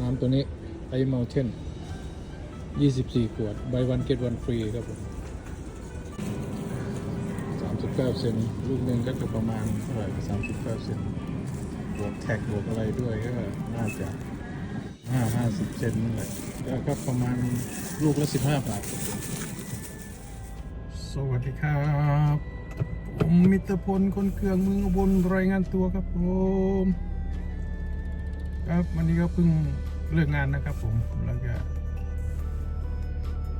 น้ำตัวนี้ไอเมลเทนยี่สิบสี่ขวด ใบวันเกตวันฟรีครับผมสามสิบเก้าเซนลูกหนึ่งก็จะประมาณเท่าไหร่สามสิบเก้าเซนบวกแท็กบวกอะไรด้วยก็น่าจะห้าห้าสิบเซนนั่นแหละก็ประมาณลูกละสิบห้าบาท สวัสดีครับผมมิตรพลคนเกืองเมืองอุบลรายงานตัวครับผม ครับวันนี้ก็เพิ่งเลิกงานนะครับผมแล้วก็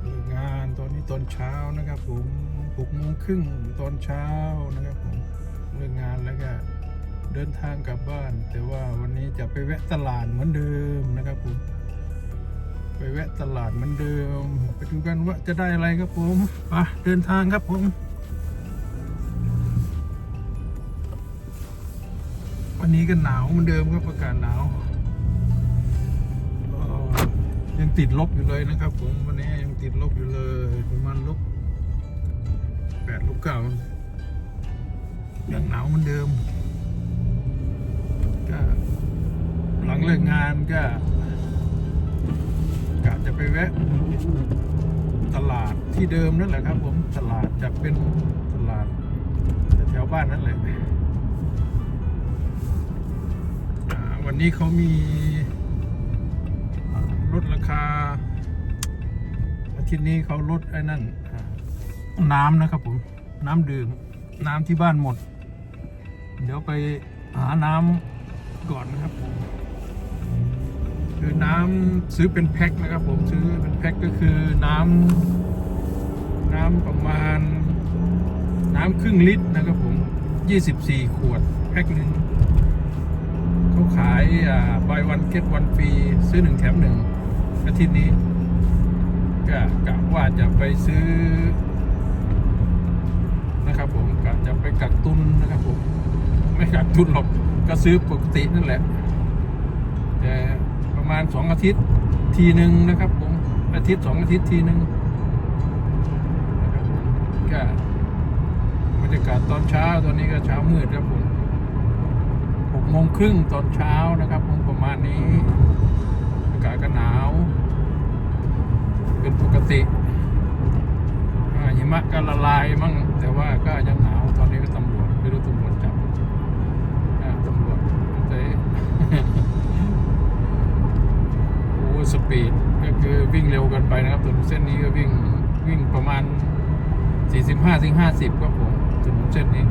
เลิกงานตอนนี้ตอนเช้านะครับ ผมหกโมงครึ่งตอนเช้านะครับผมเลิกงานแล้วก็เดินทางกลับบ้าน แต่ว่าวันนี้จะไปแวะตลาดเหมือนเดิมนะครับผมไปแวะตลาดเหมือนเดิม ไปดูกันว่าจะได้อะไรครับผมไปเดินทางครับผมวันนี้ก็หนาวเหมือนเดิมครับอากาศหนาว ยังติดลบอยู่เลยนะครับ ผมวันนี้ยังติดลบอยู่เลยประมาณลบแปดลบเก้ายังหนาวเหมือนเดิม ก็หลังเลิกงานก็กะจะไปแวะตลาดที่เดิมนั่นแหละครับ ผมตลาดจะเป็นตลาดแถวบ้านนั่นแหละวันนี้เขามี ลดราคาอาทิตย์นี้เขาลดไอ้นั่นน้ำนะครับผมน้ำดื่มน้ำที่บ้านหมด เดี๋ยวไปหาน้ำก่อนนะครับผมคือน้ำซื้อเป็นแพ็คนะครับผมซื้อเป็นแพ็คก็คือน้ำน้ำประมาณ น้ำครึ่งลิตรนะครับผม 24 ขวดแพ็คหนึ่งเขาขายอ่า buy one get one ฟรีซื้อหนึ่งแถมหนึ่ง อาทิตย์นี้ ก็กะว่าจะไปซื้อ นะครับผมกะจะไปกักตุนนะครับผม ไม่กักตุนหรอกก็ซื้อปกตินั่นแหละ แต่ประมาณสองอาทิตย์ทีหนึ่งนะครับผมอาทิตย์สองอาทิตย์ทีหนึ่งนะครับผมก็บรรยากาศตอนเช้าตอนนี้ก็เช้ามืดครับผมหกโมงครึ่งตอนเช้านะครับผมประมาณนี้ อากาศก็หนาว ติหิมะก็ละลายมั่งแต่ว่าก็ยังหนาวตอนนี้ก็ตำรวจไม่รู้ตำรวจจับตำรวจแต่โอ้สปีดก็คือวิ่งเร็วกันไปนะครับถนนเส้นนี้ก็วิ่งวิ่งประมาณ 45ถึง50ครับผมถนนเส้นนี้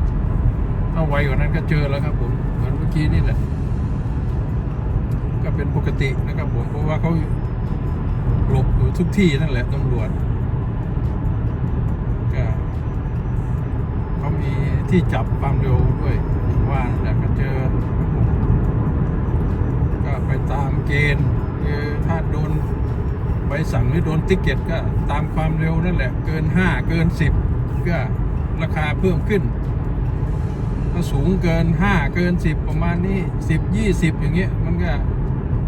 ถ้าไวกว่านั้นก็เจอแล้วครับผมเหมือนเมื่อกี้นี่แหละ ก็เป็นปกตินะครับผมเพราะว่าเขา หลบอยู่ทุกที่นั่นแหละตำรวจก็เขามีที่จับความเร็วด้วยอย่างว่านั่นแหละก็เจอ ก็ไปตามเกณฑ์คือถ้าโดนใบสั่งหรือโดนติ๊กเก็ตก็ตามความเร็วนั่นแหละ เกิน 5 เกิน 10 ก็ราคาเพิ่มขึ้น ถ้าสูงเกิน 5 เกิน 10 ประมาณนี้ 10 20 อย่างเงี้ยมันก็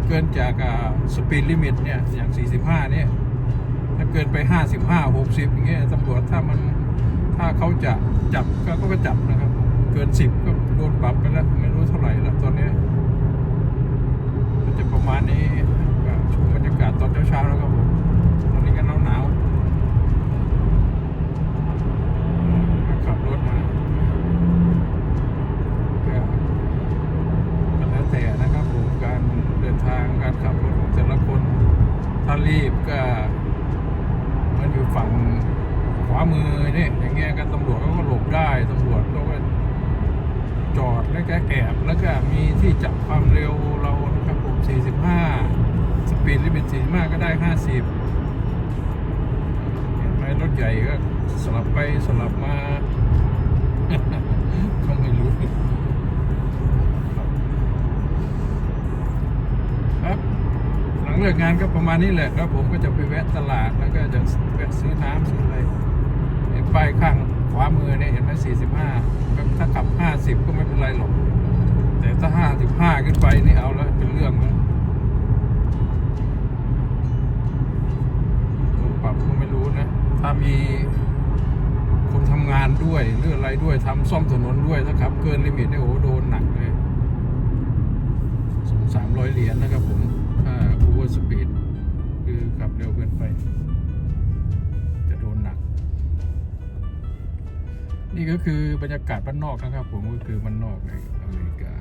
เกินจากสปีดลิมิตเนี่ยอย่าง 45 เนี่ย ถ้าเกินไป 55 60 อย่างเงี้ยตำรวจถ้ามันถ้าเขาจะจับก็ก็จับนะครับ เกิน 10 ก็โดนปรับไปแล้วไม่รู้เท่าไหร่แล้วตอนนี้มันจะประมาณนี้ช่วงบรรยากาศตอนเช้าๆแล้วครับผมตอนนี้ก็หนาวหนาวๆขับรถมาก็ก็แล้วแต่นะครับผมการเดินทางการขับรถของแต่ละคน ถ้ารีบก็มันอยู่ฝั่งขวามือเนี่ยอย่างเงี้ยก็ตำรวจเขาก็หลบได้ตำรวจเขาก็ จอดแล้วก็แอบแล้วก็มีที่จับความเร็วเรานะครับผม 45 สปีดลิมิต 45 ก็ได้ 50 เห็นไหมรถใหญ่ก็สลับไปสลับมา ก็ไม่รู้ ครับ หลัง เลิกงานก็ประมาณนี้แหละแล้วผมก็จะไปแวะตลาดแล้วก็จะแวะซื้อน้ำซื้ออะไรเห็นป้ายข้างขวามือเนี่ยเห็นไหม45แบบถ้าขับ50ก็ไม่เป็นไรหรอก แต่ถ้า55ขึ้นไปนี่เอาแล้วเป็นเรื่องแล้วปรับก็ไม่รู้นะ ถ้ามีคนทำงานด้วยหรืออะไรด้วยทำซ่อมถนนด้วยถ้าขับเกินลิมิตเนี่ยโอ้โหโดนหนักเลยสองสามร้อยเหรียญนะครับผม ร์สปีดคือขับเร็วเกินไป จะโดนหนัก นี่ก็คือบรรยากาศบ้านนอกนะครับ ผมก็คือบ้านนอกในอเมริกา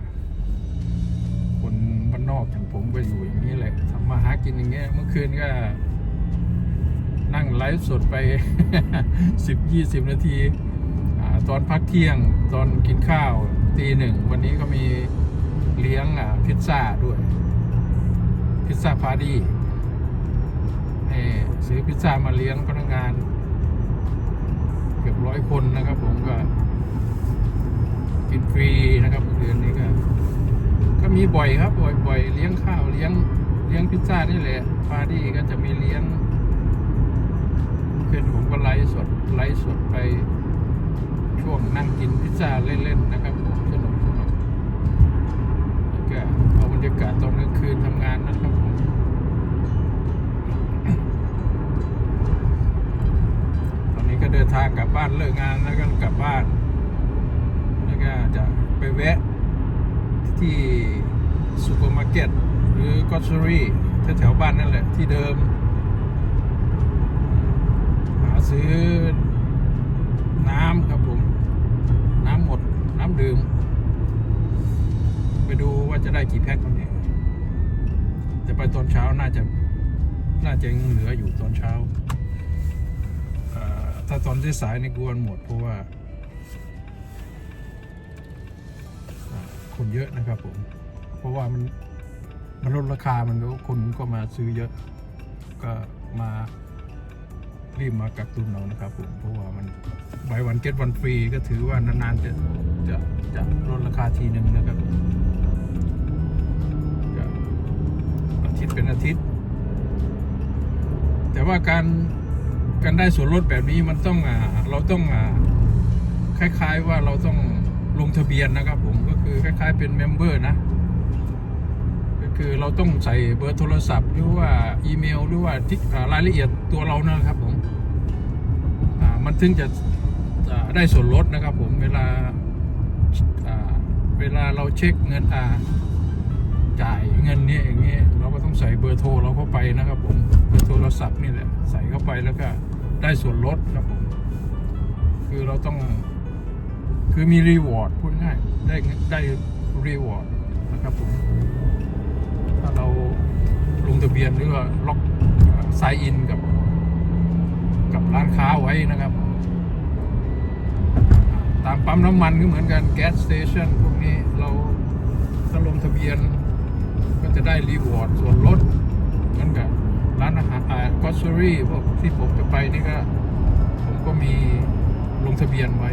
คนบ้านนอกอย่างผมไปอยู่อย่างนี้แหละทำมาหากินอย่างเงี้ยเมื่อคืนก็ นั่งไลฟ์สดไปสิบยี่สิบนาทีตอนพักเที่ยงตอนกินข้าวตีหนึ่ง วันนี้ก็มีเลี้ยงพิซซ่าด้วย พิซซ่าพาร์ตี้เออซื้อพิซซ่ามาเลี้ยงพนักงาน เกือบร้อยคนนะครับ ผมก็ กินฟรีนะครับเมื่อคืนนี้ก็ก็มีบ่อยครับ บ่อยบ่อยเลี้ยงข้าวเลี้ยงเลี้ยงพิซซ่านี่แหละปาร์ตี้ก็จะมีเลี้ยงคืนผมก็ไลฟ์สดไลฟ์สดไปช่วงนั่งกินพิซซ่าเล่นๆนะครับผมสนุกสนุกแล้วก็เอา ยากาศตอนกลางคืนทำงานนะครับผมตอนนี้ก็เดินทางกลับบ้านเลิกงานแล้วก็กลับบ้าน แล้วก็จะไปแวะที่ซูเปอร์มาร์เก็ตหรือกอสซอรี่แถวๆบ้านนั่นแหละที่เดิม หาซื้อน้ำครับผม น้ำหมดน้ำดื่ม ได้กี่แพ็ควันนี้แต่ไปตอนเช้าน่าจะน่าจะยังเหลืออยู่ตอนเช้าเอ่อถ้าตอนที่สายในกวนหมดเพราะว่า คนเยอะนะครับผม เพราะว่ามันมันลดราคามันก็คนก็มาซื้อเยอะ ก็มารีบมากักตุนเอานะครับผม เพราะว่ามันใบวันเก็ตวันฟรีก็ถือว่านานๆจะจะจะลดราคาทีหนึ่งนะครับ อาทิตย์เป็นอาทิตย์ แต่ว่าการการได้ส่วนลดแบบนี้มันต้องอ่าเราต้องอ่าคล้ายๆว่าเราต้องลงทะเบียนนะครับผมก็คือคล้าย ๆ เป็นเมมเบอร์นะก็คือเราต้องใส่เบอร์โทรศัพท์ หรือว่าอีเมล หรือว่าที่รายละเอียดตัวเรานะครับผมอ่ามันถึงจะได้ส่วนลดนะครับผมเวลาเวลาเราเช็คเงินอ่าจ่ายเงินเนี่ยอย่างเงี้ย ใส่เบอร์โทรเราเข้าไปนะครับผมเบอร์โทรศัพท์นี่แหละใส่เข้าไปแล้วก็ได้ส่วนลดครับผมคือเราต้องคือมีรีวอร์ดพูดง่ายได้ได้รีวอร์ดนะครับผมถ้าเราลงทะเบียนหรือว่าล็อกไซน์อินกับ กับร้านค้าไว้นะครับ ตามปั๊มน้ำมันก็เหมือนกันแก๊สสเตชันพวกนี้เราถ้าลงทะเบียน ก็จะได้รีวอร์ดส่วนลดเหมือนกับร้านอาหารอ่ากอสซอรี่พวกที่ผมจะไปนี่ก็ผมก็มีลงทะเบียนไว้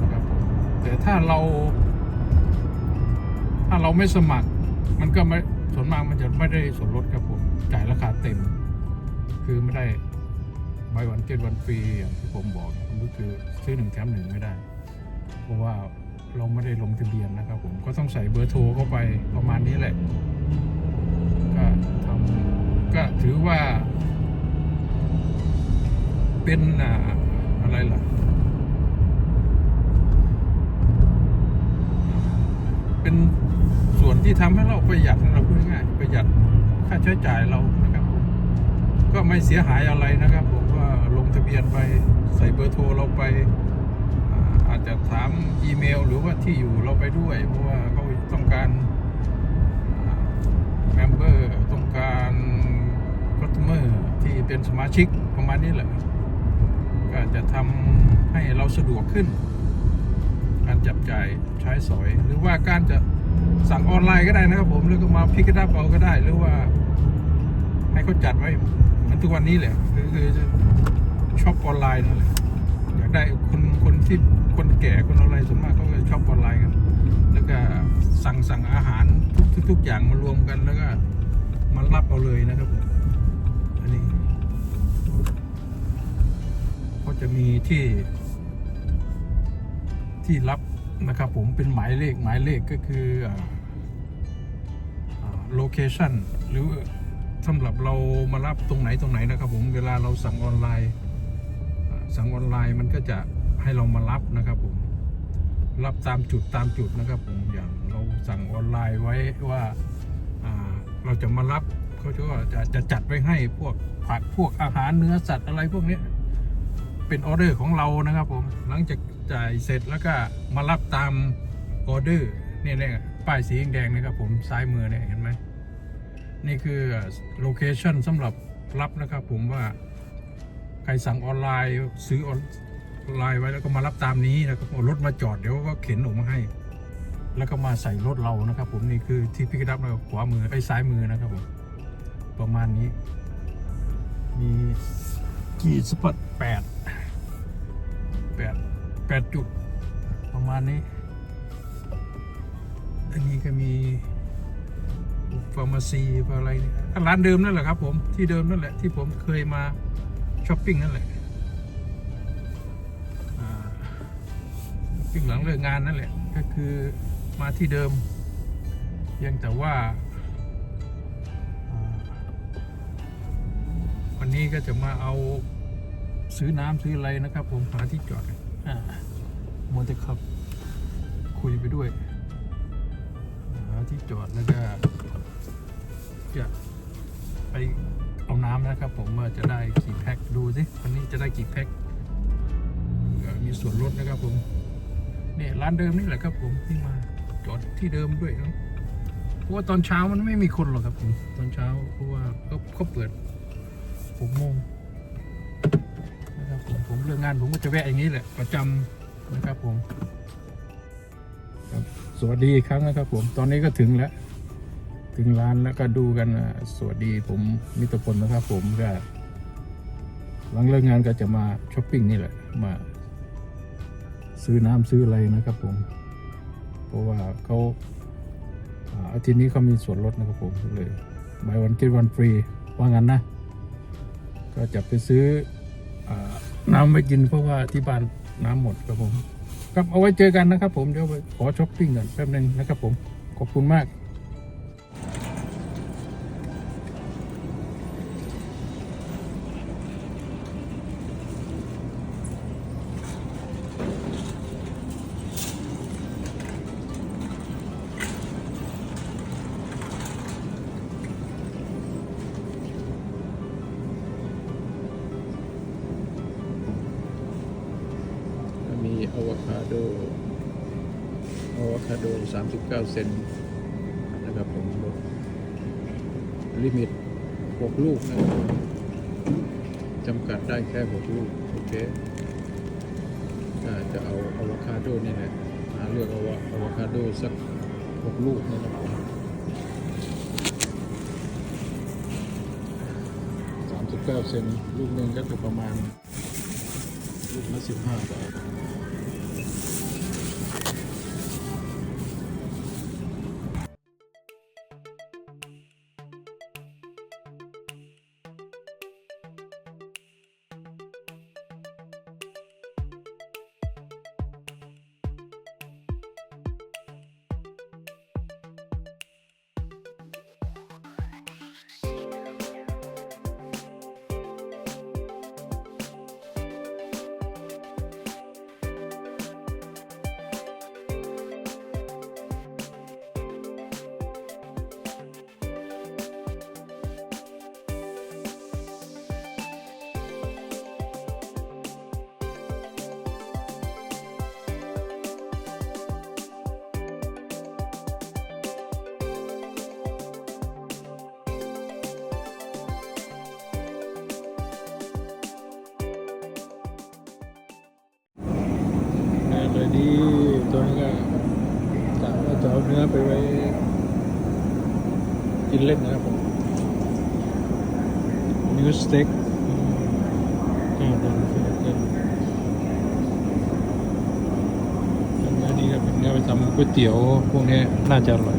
นะครับผมแต่ถ้าเรา ถ้าเราไม่สมัคร มันก็ไม่ส่วนมากมันจะไม่ได้ส่วนลดครับผมจ่ายราคาเต็ม คือไม่ได้ใบวันเก็ตวันฟรีอย่างที่ผมบอกมันก็คือซื้อหนึ่งแถมหนึ่งไม่ได้ เพราะว่า เราไม่ได้ลงทะเบียนนะครับผมก็ต้องใส่เบอร์โทรเข้าไปประมาณนี้แหละ ก็ทำก็ถือว่า เป็นอะไรล่ะเป็นส่วนที่ทำให้เราประหยัดนะเราพูดง่ายประหยัดค่าใช้จ่ายเรานะครับผมก็ไม่เสียหายอะไรนะครับผมก็ลงทะเบียนไปใส่เบอร์โทรเราไป จะถามอีเมลหรือว่าที่อยู่เราไปด้วย เพราะว่าเขาต้องการเมมเบอร์ต้องการคัสเตอร์ที่เป็นสมาชิกประมาณนี้แหละก็จะทำให้เราสะดวกขึ้น การจับจ่ายใช้สอย หรือว่าการจะสั่งออนไลน์ก็ได้นะครับผมหรือก็มาพิกดับเอาก็ได้ หรือว่า ให้เขาจัดไว้เหมือนทุกวันนี้แหละคือคือช็อปออนไลน์นั่นแหละอยากได้คนคนที่ คนแก่คนอะไรส่วนมากเขาก็ชอปออนไลน์กัน แล้วก็สั่งสั่งอาหารทุกทุกอย่างมารวมกันแล้วก็มารับเอาเลยนะครับผมอันนี้เขาจะมีที่ที่รับนะครับผมเป็นหมายเลขหมายเลขก็คือโลเคชันหรือสำหรับเรามารับตรงไหนตรงไหนนะครับผมเวลาเราสั่งออนไลน์ สั่งออนไลน์มันก็จะ ให้เรามารับนะครับผมรับตามจุดตามจุดนะครับผมอย่างเราสั่งออนไลน์ไว้ว่าาเราจะมารับเขาจะจะจะจัดไว้ให้พวกผักพวกอาหารเนื้อสัตว์อะไรพวกนี้เป็นออเดอร์ของเรานะครับผมหลังจากจ่ายเสร็จแล้วก็มารับตามออเดอร์นี่เนี่ยป้ายสีแดงนะครับผมซ้ายมือเนี่ยเห็นไหมนี่คือโลเคชันสำหรับรับนะครับผมว่าใครสั่งออนไลน์ซื้อ ไลน์ไว้แล้วก็มารับตามนี้นะครับเอารถมาจอดเดี๋ยวก็เข็นออกมาให้ แล้วก็มาใส่รถเรานะครับ ผมนี่คือที่พิกดับเราขวามือไอ้ซ้ายมือนะครับผมประมาณนี้ มีกี่สปอตแปดแปดแปดจุดประมาณนี้ อันนี้ก็มีฟาร์มาซีอะไรร้านเดิมนั่นแหละครับผมที่เดิมนั่นแหละที่ผมเคยมาช้อปปิ้งนั่นแหละ ช้อปปิ้งหลังเลิกงานนั่นแหละ ก็คือมาที่เดิม เพียงแต่ว่าอ่า วันนี้ก็จะมาเอาซื้อน้ำซื้ออะไรนะครับ ผมหาที่จอดอ่าโมเตขับ คุยไปด้วยหาที่จอดแล้วก็จะไปเอาน้ำนะครับ ผมว่าจะได้กี่แพ็คดูสิวันนี้จะได้กี่แพ็คเอ่อมีส่วนลดนะครับผม เนี่ยร้านเดิมนี่แหละครับผมที่มาจอดที่เดิมด้วยครับเพราะว่าตอนเช้ามันไม่มีคนหรอกครับผมตอนเช้าเพราะว่าเขาเขาเปิดหกโมงนะครับผมผมเรื่องงานผมก็จะแวะอย่างนี้แหละประจำนะครับผมครับสวัสดีอีกครั้งนะครับ ผมตอนนี้ก็ถึงแล้ว ถึงร้านแล้วก็ดูกันสวัสดีผมมิตรพลนะครับ ผมก็หลังเลิกงานก็จะมาช้อปปิ้งนี่แหละมา ซื้อน้ำซื้ออะไรนะครับผม เพราะว่าเขาอาทิตย์นี้เขามีส่วนลดนะครับผมเลยบายวันกินวันฟรีว่างั้นนะ ก็จะไปซื้ออน้ำไปกินเพราะว่าที่บ้านน้ำหมดครับผม ครับเอาไว้เจอกันนะครับผมเดี๋ยวไปขอช้อปปิ้งกันแป๊บนึงนะครับผมขอบคุณมาก เซนนะครับผมลดลิมิต 6 ลูกนะครับจำกัดได้แค่ 6 ลูก โอเคถ้าจะเอาอะโวคาโดนี่แหละหาเลือกเอาว่าอะโวคาโดสัก 6 ลูกนะครับผม39 เซน ลูกหนึ่งก็จะประมาณ ลูกละ15บาท ดีตัวนี้ก็กะว่าจะเอาเนื้อไปไว้ กินเล่นนะครับผมเนื้อสเต็กก็โดนฟิลิปปินส์เนื้อดีครับเป็นเนื้อไปทำก๋วยเตี๋ยวพวกนี้น่าจะอร่อย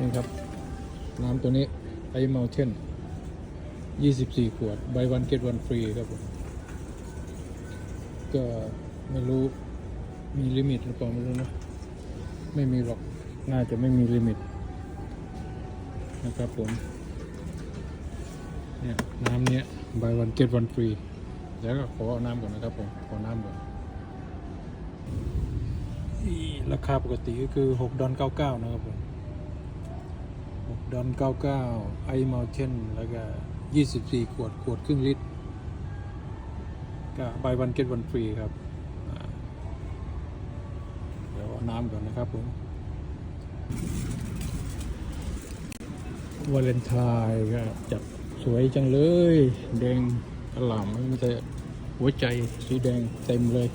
นี่ครับ น้ำตัวนี้ไอเมลเทน24 ขวด ใบวันเกตวันฟรีครับผม ก็ไม่รู้มีลิมิตหรือเปล่าไม่รู้นะ ไม่มีหรอก น่าจะไม่มีลิมิต นะครับผม เนี่ย น้ำเนี้ย buy one get one free เดี๋ยวก็ขอเอาน้ำก่อนนะครับผม ขอน้ำก่อนอีราคาปกติก็คือ 6 ดอล99 นะครับผม ดอล99ไอมาเทนแล้วก็24ขวด ขวด ครึ่ง ลิตร ก็ buy one get one free ครับ เดี๋ยวเอาน้ำก่อนนะครับ ผมวาเลนไทน์ก็จัดสวยจังเลย แดงอลามมันจะหัวใจสีแดงเต็มเลย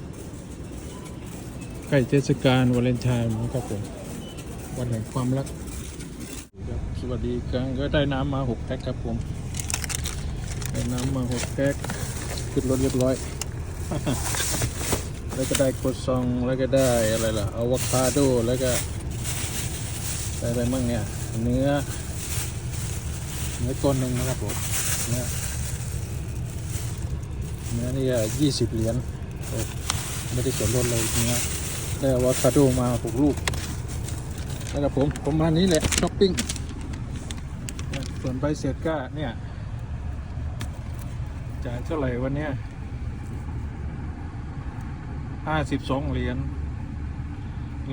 ใกล้เทศกาลวาเลนไทน์นะครับผมวันแห่งความรัก วัสดีครั้งก็ได้น้ำมาหกแพ็คครับผม ได้น้ำมาหกแพ็คขึ้นรถเรียบร้อย แล้วก็ได้โคซองแล้วก็ได้อะไรล่ะอะวคาโดแล้วก็ได้อะไรมั่งเนี่ย เนื้อ เนื้อก้นหนึ่งนะครับผม เนื้อ เนื้อนี่ยี่สิบเหรียญไม่ได้ส่วนลดเลยเนื้อ ได้อะวคาโดมาหกลูกแล้วกับผมประมาณนี้แหละช้อปปิ้ง ส่วนใบเสร็จก็เนี่ยจ่ายเท่าไหร่วันเนี้ยห้าสิบสองเหรียญ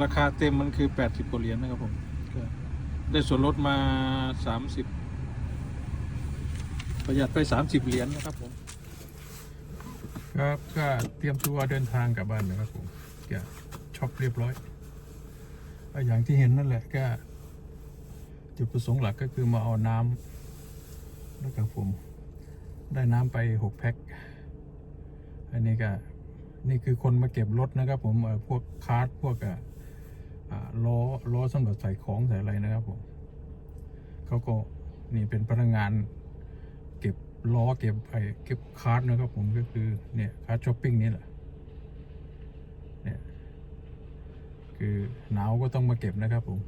ราคาเต็มมันคือแปดสิบกว่าเหรียญนะครับผมได้ส่วนลดมาสามสิบประหยัดไป30เหรียญนะครับผม ครับก็เตรียมตัวเดินทางกลับบ้านนะครับผมก็ช็อปเรียบร้อยอย่างที่เห็นนั่นแหละก็ จุดประสงค์หลักก็คือมาเอาน้ำนะครับผมได้น้ำไป 6 แพ็ค อันนี้ก็ นี่คือคนมาเก็บรถนะครับผมพวกคาร์ดพวกอะล้อล้อสำหรับใส่ของใส่อะไรนะครับผมเขาก็นี่เป็นพนักงานเก็บล้อเก็บไอเก็บคาร์ดนะครับผมก็คือเนี่ยคาร์ดช้อปปิ้งนี่แหละเนี่ยคือหนาวก็ต้องมาเก็บนะครับผม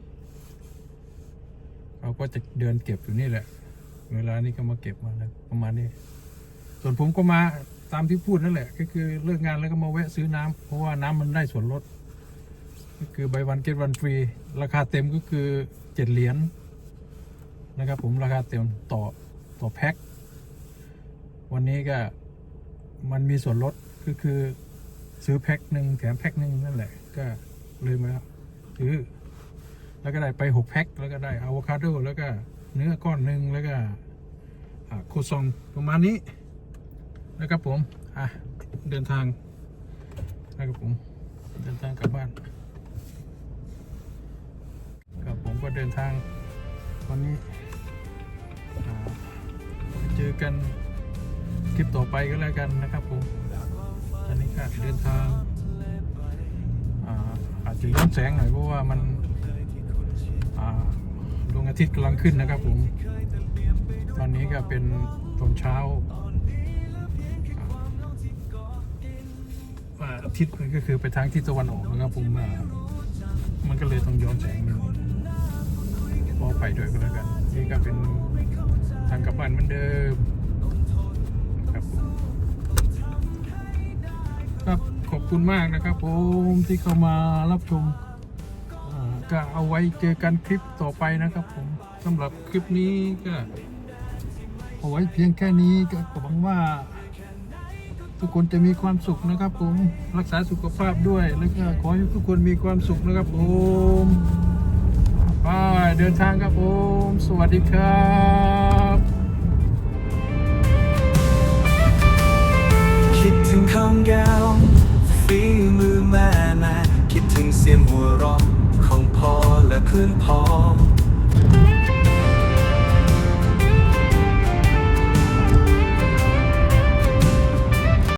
เขาก็จะเดินเก็บอยู่นี่แหละ เวลานี้ก็มาเก็บมาแล้วประมาณนี้ ส่วนผมก็มาตามที่พูดนั่นแหละ ก็คือเลิกงานแล้วก็มาแวะซื้อน้ำเพราะว่าน้ำมันได้ส่วนลด ก็คือใบวันเก็ตวันฟรี ราคาเต็มก็คือเจ็ดเหรียญนะครับผมราคาเต็มต่อต่อแพ็ควันนี้ก็มันมีส่วนลดก็คือซื้อแพ็คหนึ่งแถมแพ็คหนึ่งนั่นแหละ ก็เลยมาซื้อ แล้วก็ได้ไปหกแพ็คแล้วก็ได้อะโวคาโดแล้วก็เนื้อก้อนหนึ่งแล้วก็โคซองประมาณนี้นะครับผมอะเดินทางนะครับผมเดินทางกลับบ้านครับผมก็เดินทางวันนี้เจอกันคลิปต่อไปก็แล้วกันนะครับผมตอนนี้ก็เดินทางอาอาจจะย้อนแสงหน่อยเพราะว่ามัน ดวงอาทิตย์กำลังขึ้นนะครับผม ตอนนี้ก็เป็นตอนเช้าอาทิตย์มันก็คือไปทางทิศตะวันออกนะครับผมมันก็เลยต้องย้อนแสงนึงขอไปด้วยก็แล้วกัน นี่ก็เป็นทางกลับบ้านเหมือนเดิมครับครับขอบคุณมากนะครับผมที่เข้ามารับชม ก็เอาไว้เจอกันคลิปต่อไปนะครับผมสำหรับคลิปนี้ก็เอาไว้เพียงแค่นี้ก็หวังว่า ทุกคนจะมีความสุขนะครับ ผมรักษาสุขภาพด้วยแล้วก็ขอให้ทุกคนมีความสุขนะครับผมไปเดินทางครับผม สวัสดีครับคิดถึงคำแก้วฝีมือแม่แม่คิดถึงเสียงหัวเราะ และเพื่อนพ้อง